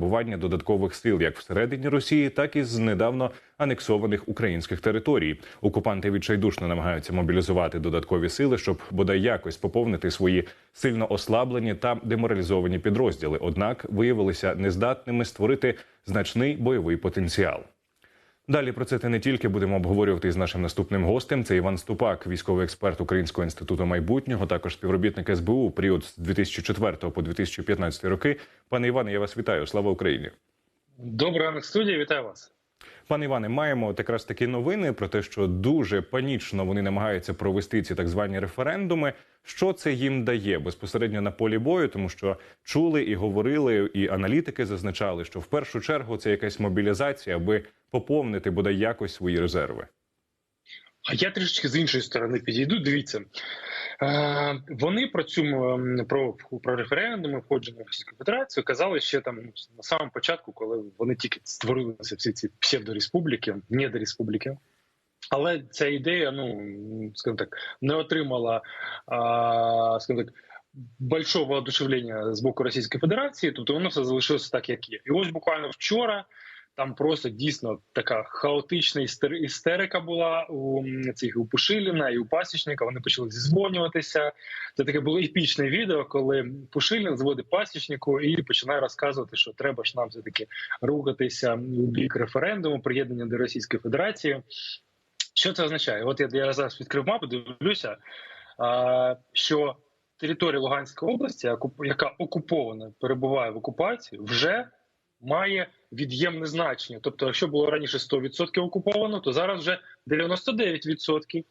перебування додаткових сил як всередині Росії, так і з недавно анексованих українських територій. Окупанти відчайдушно намагаються мобілізувати додаткові сили, щоб бодай якось поповнити свої сильно ослаблені та деморалізовані підрозділи. Однак виявилися нездатними створити значний бойовий потенціал. Далі про це ти не тільки будемо обговорювати з нашим наступним гостем. Це Іван Ступак, військовий експерт Українського інституту майбутнього, також співробітник СБУ період з 2004 по 2015 роки. Пане Іване, я вас вітаю. Слава Україні! Доброго ранок, студія, вітаю вас. Пане Іване, маємо от якраз такі новини про те, що дуже панічно вони намагаються провести ці так звані референдуми. Що це їм дає безпосередньо на полі бою, тому що чули і говорили, і аналітики зазначали, що в першу чергу це якась мобілізація, аби поповнити бодай якось свої резерви. А я трішечки з іншої сторони підійду. Дивіться, е, вони про цю про, про референдуми входження в Російську Федерацію казали ще там ну, на самому початку, коли вони тільки створилися всі ці псевдореспубліки, недореспубліки. Але ця ідея, ну скажімо так, не отримала скажімо так. Большого одушевлення з боку Російської Федерації, тобто воно все залишилося так, як є. І ось буквально вчора там просто дійсно така хаотична істер- істерика була у цих у Пушиліна і у Пасічника. Вони почали зізвонюватися. Це таке було епічне відео, коли Пушилін зводить пасічнику і починає розказувати, що треба ж нам все таки рухатися у бік референдуму, приєднання до Російської Федерації. Що це означає? От я, я зараз відкрив мапу, дивлюся, а, що територія Луганської області, яка окупована, перебуває в окупації, вже має від'ємне значення. Тобто, якщо було раніше 100% окуповано, то зараз вже 99%.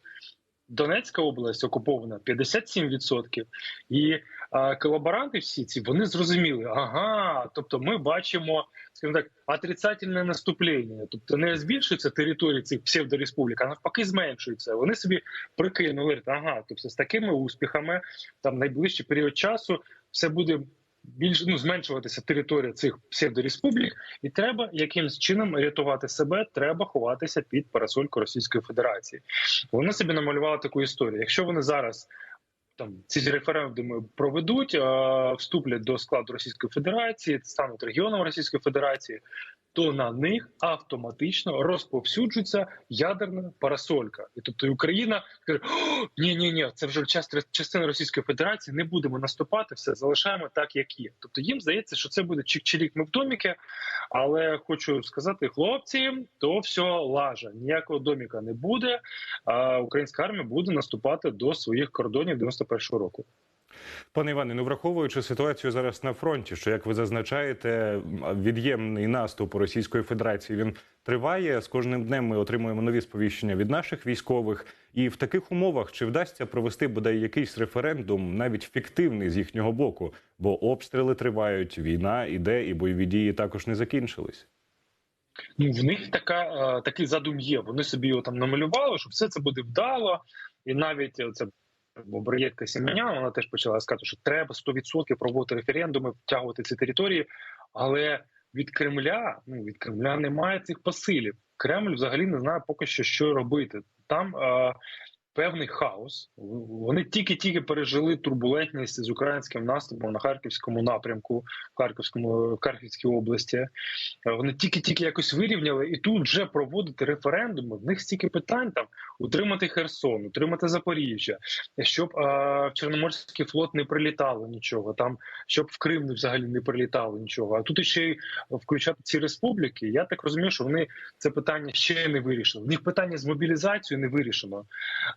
Донецька область окупована 57%. І а, колаборанти всі ці вони зрозуміли, ага, тобто ми бачимо, скажімо так, отрицательне наступлення. Тобто не збільшується території цих псевдореспублік, а навпаки, зменшується. Вони собі прикинули, ага, тобто з такими успіхами, там найближчий період часу все буде більш ну зменшуватися територія цих псевдореспублік, і треба якимсь чином рятувати себе. Треба ховатися під парасольку Російської Федерації. Вони собі намалювали таку історію. Якщо вони зараз там ці референдуми проведуть, вступлять до складу Російської Федерації, стануть регіоном Російської Федерації, то на них автоматично розповсюджується ядерна парасолька, і тобто Україна каже: ні, ні, ні, це вже частина Російської Федерації. Не будемо наступати, все залишаємо так, як є. Тобто їм здається, що це буде чик-чирік ми в доміки, але хочу сказати, хлопці, то все лажа. Ніякого доміка не буде. А українська армія буде наступати до своїх кордонів 91-го року. Пане Іване, ну враховуючи ситуацію зараз на фронті, що як ви зазначаєте, від'ємний наступ Російської Федерації він триває. З кожним днем ми отримуємо нові сповіщення від наших військових. І в таких умовах чи вдасться провести бодай якийсь референдум, навіть фіктивний з їхнього боку, бо обстріли тривають, війна іде, і бойові дії також не закінчились. Ну в них така е, такий задум є. Вони собі його там намалювали, що все це буде вдало, і навіть це Боброєтка Сіменян, вона теж почала сказати, що треба 100% проводити референдуми, втягувати ці території. Але від Кремля, ну від Кремля немає цих посилів. Кремль взагалі не знає поки що, що робити. Там е, певний хаос. Вони тільки-тільки пережили турбулентність з українським наступом на харківському напрямку, в Харківському в Харківській області. Вони тільки-тільки якось вирівняли, і тут вже проводити референдуми. В них стільки питань там утримати Херсон, утримати Запоріжжя, щоб е, в Чорноморський флот не прилітало нічого, там щоб в Крим взагалі не прилітало нічого. А тут ще й включати ці республіки. Я так розумію, що вони це питання ще не вирішили. В них питання з мобілізацією не вирішено.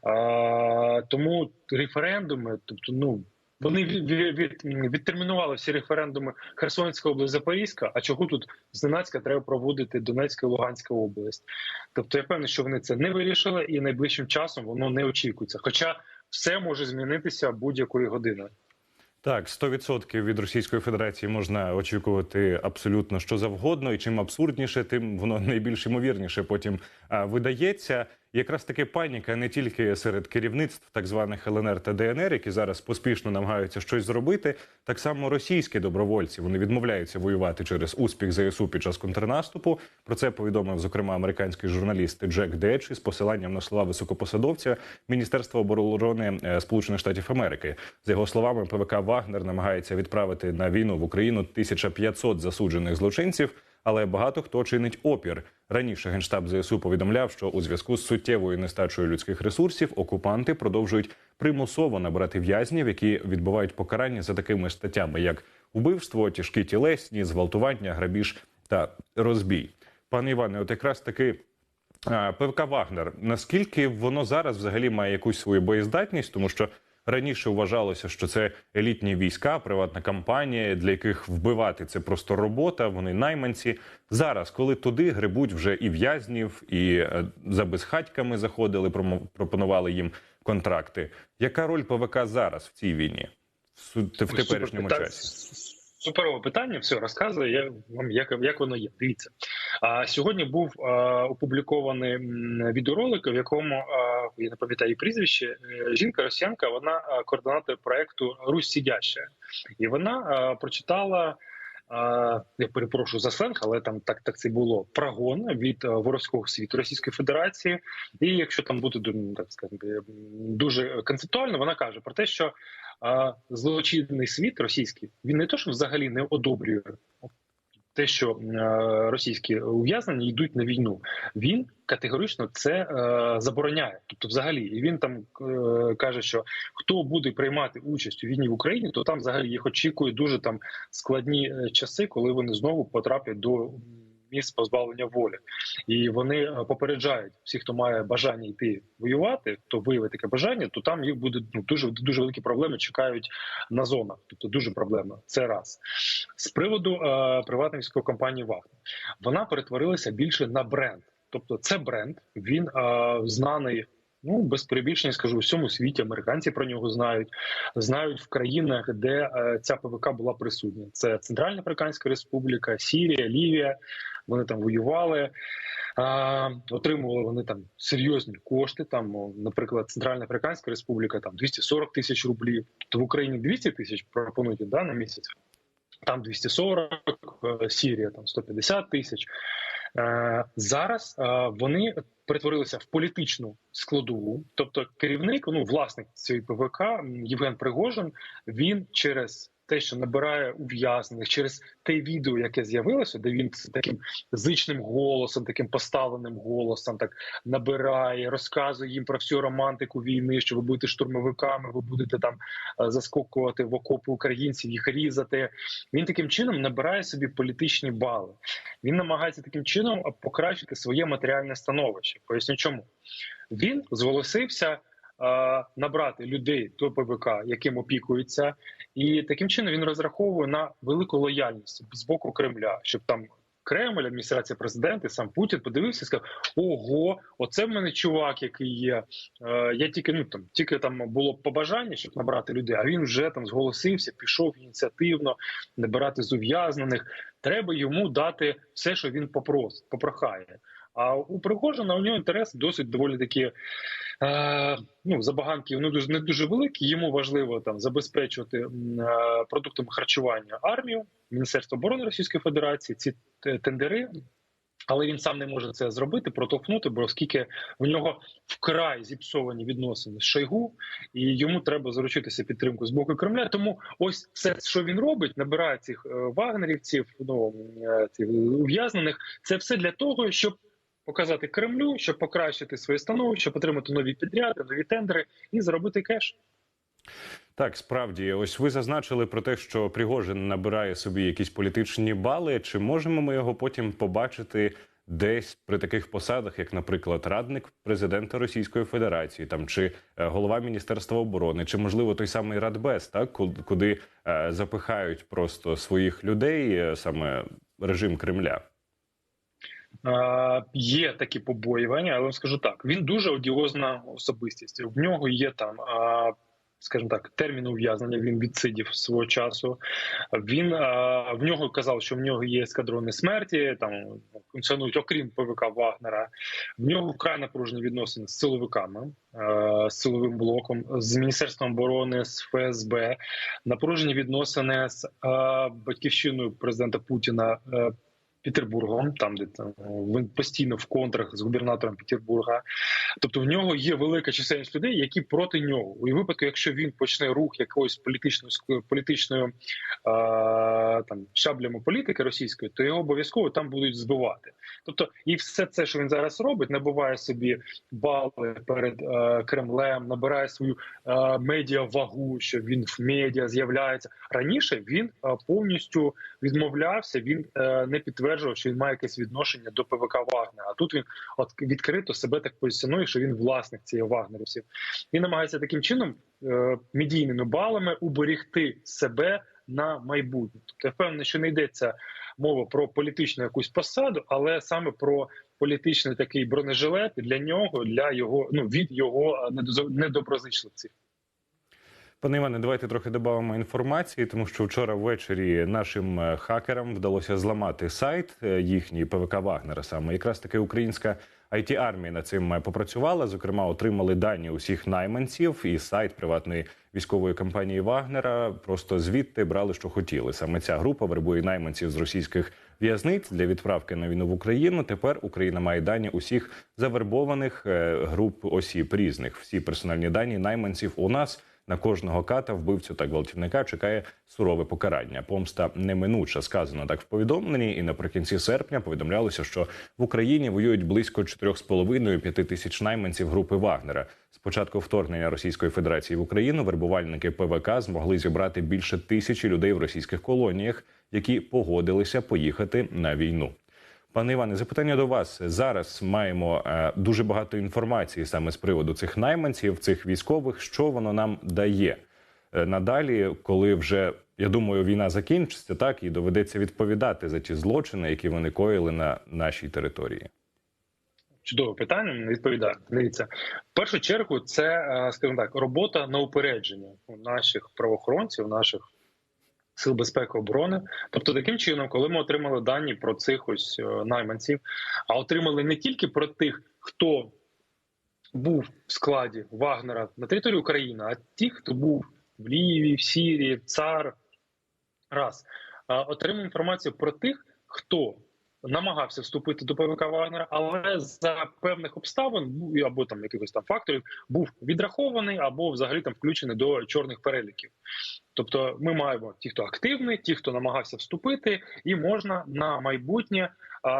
А, тому референдуми, тобто, ну. Вони від, від, від, відтермінували всі референдуми Херсонська область, Запорізька. А чого тут зненацька треба проводити Донецька і Луганська область? Тобто я певний, що вони це не вирішили, і найближчим часом воно не очікується. Хоча все може змінитися будь-якої години. Так, 100% від Російської Федерації можна очікувати абсолютно що завгодно, і чим абсурдніше, тим воно найбільш ймовірніше потім а, якраз таки паніка не тільки серед керівництв так званих ЛНР та ДНР, які зараз поспішно намагаються щось зробити. Так само російські добровольці вони відмовляються воювати через успіх ЗСУ під час контрнаступу. Про це повідомив зокрема американський журналіст Джек Деч із посиланням на слова високопосадовця Міністерства оборони е, Сполучених Штатів Америки. За його словами, ПВК Вагнер намагається відправити на війну в Україну 1500 засуджених злочинців. Але багато хто чинить опір. Раніше генштаб ЗСУ повідомляв, що у зв'язку з суттєвою нестачею людських ресурсів окупанти продовжують примусово набирати в'язнів, які відбувають покарання за такими статтями, як вбивство, тяжкі тілесні, зґвалтування, грабіж та розбій. Пане Іване, от якраз таки. ПВК Вагнер. Наскільки воно зараз взагалі має якусь свою боєздатність, тому що раніше вважалося, що це елітні війська, приватна кампанія, для яких вбивати це просто робота. Вони найманці. Зараз, коли туди грибуть вже і в'язнів, і е, за безхатьками заходили, пропонували їм контракти. Яка роль ПВК зараз в цій війні? В в теперішньому часі? Суперове питання, все розказує. Я вам як, як воно є. Дивіться. А сьогодні був а, опублікований відеоролик, в якому а, я не пам'ятаю прізвище. е, Жінка росіянка, вона координатор проекту Русь Сидяща. І вона а, прочитала. Я перепрошую за сленг, але там так так це було прогон від а, воровського світу Російської Федерації. І якщо там ну, так сказати, дуже концептуально, вона каже про те, що злочинний світ російський він не то, що взагалі не одобрює те, що е, російські ув'язнені йдуть на війну. Він категорично це е, забороняє. Тобто, взагалі, і він там е, каже, що хто буде приймати участь у війні в Україні, то там взагалі їх очікує дуже там складні часи, коли вони знову потраплять до місць позбавлення волі, і вони е, попереджають всіх, хто має бажання йти воювати, то виявить таке бажання, то там їх буде ну дуже дуже великі проблеми. Чекають на зонах, тобто дуже проблемно. Це раз з приводу е, приватної військової компанії Вагнер. Вона перетворилася більше на бренд. Тобто, це бренд. Він е, знаний. Ну, без перебільшення скажу у всьому світі. Американці про нього знають, знають в країнах, де е, ця ПВК була присутня. Це Центральна Африканська Республіка, Сірія, Лівія. Вони там воювали, а, отримували вони там серйозні кошти. Там, наприклад, Центральна Африканська Республіка там 240 тисяч рублів. То в Україні 200 тисяч пропонують да, на місяць. Там 240, е, Сірія там 150 тисяч. Е, Зараз е, вони перетворилися в політичну складову. Тобто, керівник, ну власник цієї ПВК Євген Пригожин, він через те, що набирає ув'язнених, через те відео, яке з'явилося, де він з таким зичним голосом, таким поставленим голосом, так набирає, розказує їм про всю романтику війни, що ви будете штурмовиками, ви будете там е, заскокувати в окопи українців, їх різати. Він таким чином набирає собі політичні бали. Він намагається таким чином покращити своє матеріальне становище. Поясню, чому він зголосився набрати людей до ПВК, яким опікується, і таким чином він розраховує на велику лояльність з боку Кремля, щоб там. Кремль, адміністрація президента, сам Путін подивився і сказав: Ого, оце в мене чувак, який є. Е, я тільки ну там тільки там було побажання, щоб набрати людей. А він вже там зголосився, пішов ініціативно набирати з ув'язнених. Треба йому дати все, що він попросить, попрохає. А у Пригожина у нього інтерес досить доволі такі. Е, ну, забаганки вони дуже не дуже великі. Йому важливо там забезпечувати е, продуктами харчування армію, Міністерство оборони Російської Федерації, ці тендери. Але він сам не може це зробити, протовхнути, бо оскільки в нього вкрай зіпсовані відносини з Шойгу, і йому треба заручитися підтримку з боку Кремля. Тому ось все, що він робить, набирає цих е, вагнерівців, ну е, цих ув'язнених. Це все для того, щоб показати Кремлю, щоб покращити своє становище, отримати нові підряди, нові тендери і заробити кеш. Так, справді, ось ви зазначили про те, що Пригожин набирає собі якісь політичні бали. Чи можемо ми його потім побачити десь при таких посадах, як, наприклад, радник президента Російської Федерації, там чи е, голова Міністерства оборони, чи можливо той самий Радбез, так ку- куди е, запихають просто своїх людей, е, саме режим Кремля? Е, Є такі побоювання, але вам скажу так: він дуже одіозна особистість. В нього є там е, скажімо так, терміну ув'язнення. Він відсидів свого часу. Він в нього казав, що в нього є ескадрони смерті. Там функціонують окрім ПВК Вагнера. В нього вкрай напружені відносини з силовиками, е, з силовим блоком, з міністерством оборони, з ФСБ. Напружені відносини з е, батьківщиною президента Путіна. Петербургом, там де там він постійно в контрах з губернатором Петербурга. Тобто в нього є велика чисельність людей, які проти нього. У випадку, якщо він почне рух якоїсь політичної політичної е, там шаблями політики російської, то його обов'язково там будуть збивати. Тобто, і все це, що він зараз робить, набуває собі бали перед е, Кремлем, набирає свою е, медіавагу, що він в медіа з'являється раніше. Він е, повністю відмовлявся. Він е, не підтверджував, що він має якесь відношення до ПВК Вагнера. А тут він от відкрито себе так позиціонує, що він власник цієї вагнерівців. Він намагається таким чином е, медійними балами уберегти себе на майбутнє. Тобто я впевнений, що не йдеться мова про політичну якусь посаду, але саме про політичний такий бронежилет для нього, для його ну від його е, недоброзичливців. Пане Іване, давайте трохи додамо інформації, тому що вчора ввечері нашим е, хакерам вдалося зламати сайт е, їхній ПВК Вагнера. Саме якраз таки українська it армія над цим попрацювала. Зокрема, отримали дані усіх найманців і сайт приватної військової компанії Вагнера. Просто звідти брали, що хотіли. Саме ця група вербує найманців з російських в'язниць для відправки на війну в Україну. Тепер Україна має дані усіх завербованих е, груп осіб різних. Всі персональні дані найманців у нас. На кожного ката, вбивцю та гвалтівника чекає сурове покарання. Помста неминуча сказано так в повідомленні. І наприкінці серпня повідомлялося, що в Україні воюють близько 4,5-5 тисяч найманців групи Вагнера. З початку вторгнення Російської Федерації в Україну вербувальники ПВК змогли зібрати більше тисячі людей в російських колоніях, які погодилися поїхати на війну. Пане Іване, запитання до вас зараз маємо е, дуже багато інформації саме з приводу цих найманців, цих військових. Що воно нам дає Е, надалі, коли вже я думаю, війна закінчиться, так і доведеться відповідати за ті злочини, які вони коїли на нашій території. Чудове питання. Відповідаю. Дивіться, в першу чергу, це е, скажімо так, робота на упередження у наших правоохоронців, наших сил безпеки оборони. Тобто, таким чином, коли ми отримали дані про цих ось е, найманців, а отримали не тільки про тих, хто був в складі Вагнера на території України, а ті, хто був в Лівії, в Сірії, Цар, раз отримав інформацію про тих, хто намагався вступити до ПВК Вагнера, але за певних обставин ну, або там якихось там факторів був відрахований або взагалі там включений до чорних переліків. Тобто, ми маємо ті, хто активний, ті, хто намагався вступити, і можна на майбутнє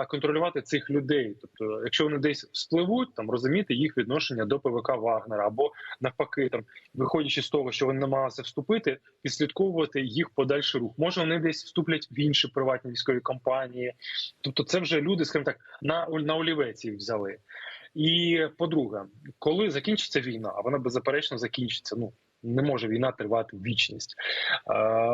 контролювати цих людей. Тобто, якщо вони десь спливуть, там розуміти їх відношення до ПВК Вагнера, або навпаки, там виходячи з того, що вони намагалися вступити, підслідковувати їх подальший рух. Може, вони десь вступлять в інші приватні військові компанії. Тобто, це вже люди, скажімо так, на на олівець їх взяли. І по-друге, коли закінчиться війна, а вона беззаперечно закінчиться. Ну не може війна тривати вічність.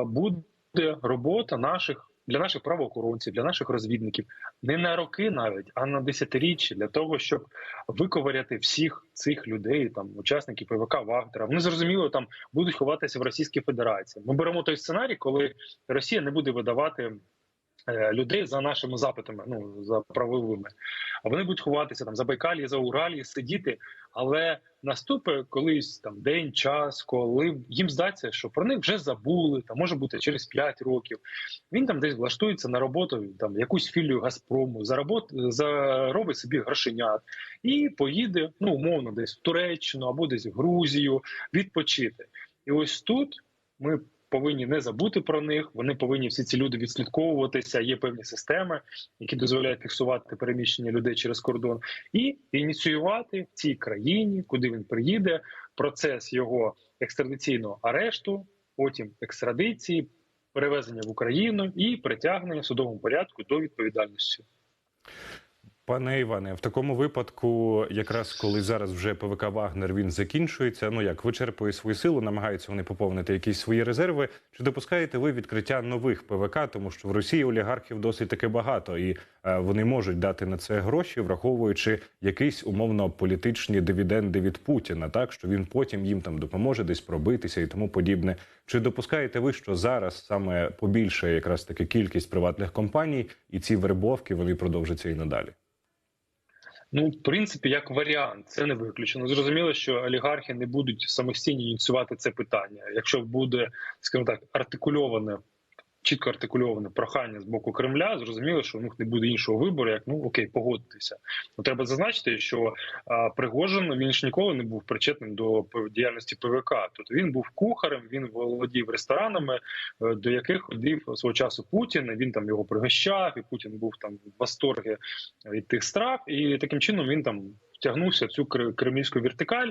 Буде робота наших для наших правоохоронців, для наших розвідників не на роки, навіть а на десятиріччя для того, щоб виковиряти всіх цих людей, там учасників ПВК Вагнера. Вони зрозуміло там будуть ховатися в Російській Федерації. Ми беремо той сценарій, коли Росія не буде видавати. Е, Людей за нашими запитами, ну за правовими, а вони будуть ховатися там за Байкалі, за Уралі, сидіти. Але наступить колись там день, час, коли їм здаться, що про них вже забули, там може бути через 5 років. Він там десь влаштується на роботу, там якусь філію Газпрому, заработ, заробить собі грошенят і поїде, ну умовно, десь в Туреччину або десь в Грузію відпочити. І ось тут ми повинні не забути про них. Вони повинні всі ці люди відслідковуватися. Є певні системи, які дозволяють фіксувати переміщення людей через кордон, і ініціювати в цій країні, куди він приїде, процес його екстрадиційного арешту, потім екстрадиції, перевезення в Україну і притягнення в судовому порядку до відповідальності. Пане Іване, в такому випадку, якраз коли зараз вже ПВК Вагнер він закінчується, ну як вичерпує свою силу, намагаються вони поповнити якісь свої резерви. Чи допускаєте ви відкриття нових ПВК, тому що в Росії олігархів досить таки багато, і е, вони можуть дати на це гроші, враховуючи якісь умовно політичні дивіденди від Путіна, так що він потім їм там допоможе десь пробитися і тому подібне. Чи допускаєте ви, що зараз саме побільшає якраз таки кількість приватних компаній, і ці вербовки вони продовжаться і надалі? Ну, в принципі, як варіант, це не виключено. Зрозуміло, що олігархи не будуть самостійно ініціювати це питання. Якщо буде, скажімо так, артикульоване. Чітко артикульоване прохання з боку Кремля, зрозуміло, що у них не буде іншого вибору, як ну окей, погодитися. Ну треба зазначити, що а, Пригожин він ж ніколи не був причетним до діяльності ПВК. Тобто він був кухарем, він володів ресторанами, е, до яких ходив свого часу Путін. Він там його пригощав, і Путін був там в восторгі від тих страв, і таким чином він там втягнувся в цю кремлівську вертикаль.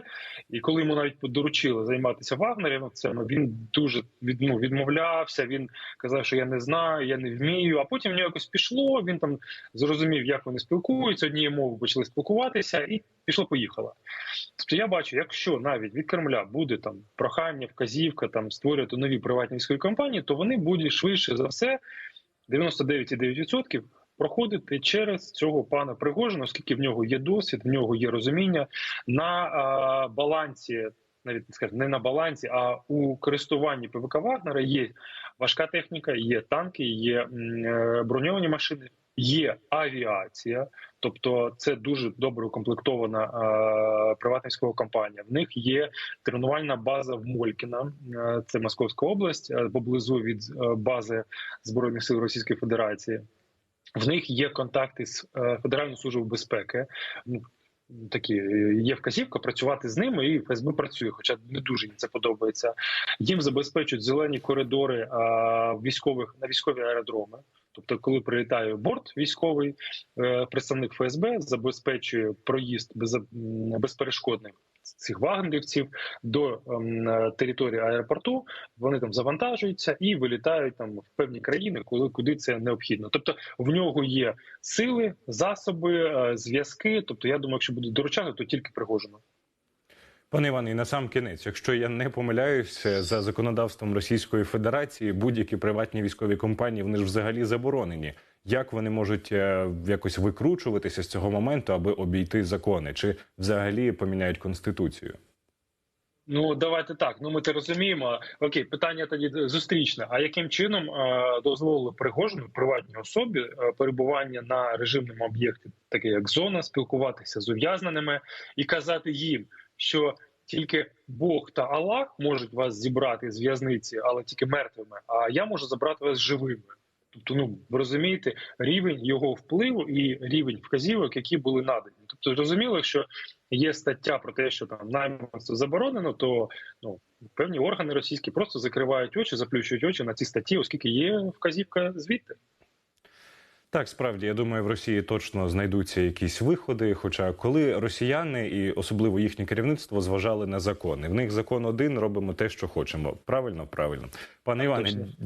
І коли йому навіть доручили займатися Вагнером, він дуже ну, відмовлявся. Він казав, що я не знаю, я не вмію. А потім в нього якось пішло. Він там зрозумів, як вони спілкуються. Однією мовою почали спілкуватися, і пішло поїхало. Тобто я бачу, якщо навіть від Кремля буде там прохання, вказівка там створювати нові приватні військові компанії, то вони будуть швидше за все 99,9% проходити через цього пана Пригожина, оскільки в нього є досвід, в нього є розуміння на а, балансі. Навіть скажу, не на балансі, а у користуванні ПВК Вагнера є важка техніка, є танки, є е, броньовані машини, є авіація. Тобто, це дуже добре укомплектована приватна військова компанія. В них є тренувальна база в Молькіна, е, це Московська область, е, поблизу від бази збройних сил Російської Федерації. В них є контакти з е, Федеральною службою безпеки. Ну, Такі е, є вказівка працювати з ними, і ФСБ працює, хоча не дуже їм це подобається. Їм забезпечують зелені коридори а, військових на військові аеродроми. Тобто, коли прилітає борт військовий, е, представник ФСБ забезпечує проїзд без, безперешкодний цих вагнерівців до ем, е, території аеропорту. Вони там завантажуються і вилітають там в певні країни, коли куди це необхідно. Тобто в нього є сили, засоби, е, зв'язки. Тобто, я думаю, якщо буде доручати, то тільки Пригожину. Пане Іване, і на сам кінець, якщо я не помиляюся, за законодавством Російської Федерації будь-які приватні військові компанії вони ж взагалі заборонені. Як вони можуть е, якось викручуватися з цього моменту, аби обійти закони, чи взагалі поміняють конституцію? Ну давайте так. Ну ми це розуміємо. Окей, питання тоді зустрічне. А яким чином е, дозволили Пригожину приватній особі е, перебування на режимному об'єкті, таке як зона, спілкуватися з ув'язненими і казати їм, що тільки Бог та Аллах можуть вас зібрати з в'язниці, але тільки мертвими. А я можу забрати вас живими. Тобто, ну ви розумієте, рівень його впливу і рівень вказівок, які були надані. Тобто, зрозуміло, що є стаття про те, що там найманство заборонено, то ну певні органи російські просто закривають очі, заплющують очі на ці статті, оскільки є вказівка звідти. Так, справді я думаю, в Росії точно знайдуться якісь виходи. Хоча коли росіяни і особливо їхнє керівництво зважали на закони, в них закон один робимо те, що хочемо. Правильно, правильно, пане Іване.